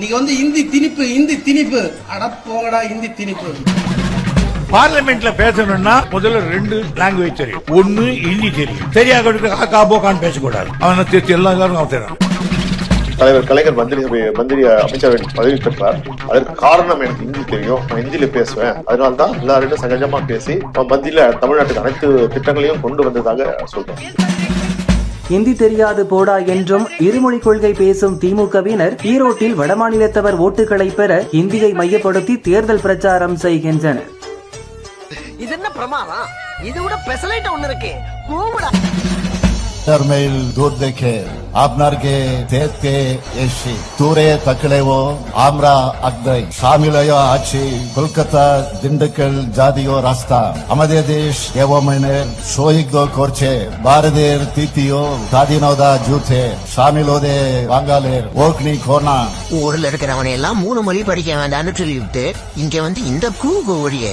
நீங்க வந்து இந்தி திணிப்பு இந்தி திணிப்பு. அட போங்கடா இந்தி திணிப்பு. பார்லிமெண்ட்ல பேசணும்னா முதல்ல ரெண்டு லாங்குவேஜ் தெரியும். ஒன்னு ஹிந்தி தெரியும். தெரியாத காக்கா போக்கான்னு பேசக்கூடாது. அவனை எல்லா எல்லாரும் அவன் தலைவர் கலைஞர் மந்திரி மந்திரி அமைச்சரவை பதவி பெற்றார். அதற்கு காரணம் எனக்கு ஹிந்தி தெரியும். நான் ஹிந்தியில பேசுவேன். அதனால தான் எல்லாரும் சகஜமா பேசி மத்தியில தமிழ்நாட்டுக்கு அனைத்து திட்டங்களையும் கொண்டு வந்ததாக சொல்றேன். ஹிந்தி தெரியாது போடா என்றும் இருமொழி கொள்கை பேசும் திமுகவினர் ஈரோட்டில் வடமாநிலத்தவர் ஓட்டுகளை பெற இந்தியை மையப்படுத்தி தேர்தல் பிரச்சாரம் செய்கின்றனர். இது என்ன பிரமாதம்? இது விட பெசலைட் ஒண்ணு இருக்கு. கூவுடா ಮೇಲ್ ದೂರ್ ದೇಖೆ আপনারকে দেখতে এসে দূরে থাকলেও আমরা আগদাই সামিলয় আছি কলকাতা দিন্ডকল জাতীয় রাস্তা আমাদের দেশ এমনের শহীদ করছে ভারতের তৃতীয় স্বাধীনতা যুদ্ধে সামিল হতে বাঙালের অগ্নি খোনা ஊர்ல இருக்கிறவனை எல்லாம் மூணு மொழி படிக்க வேண்டாம்னு சொல்லிவிட்டு இங்க வந்து இந்த கூகு ஒழிய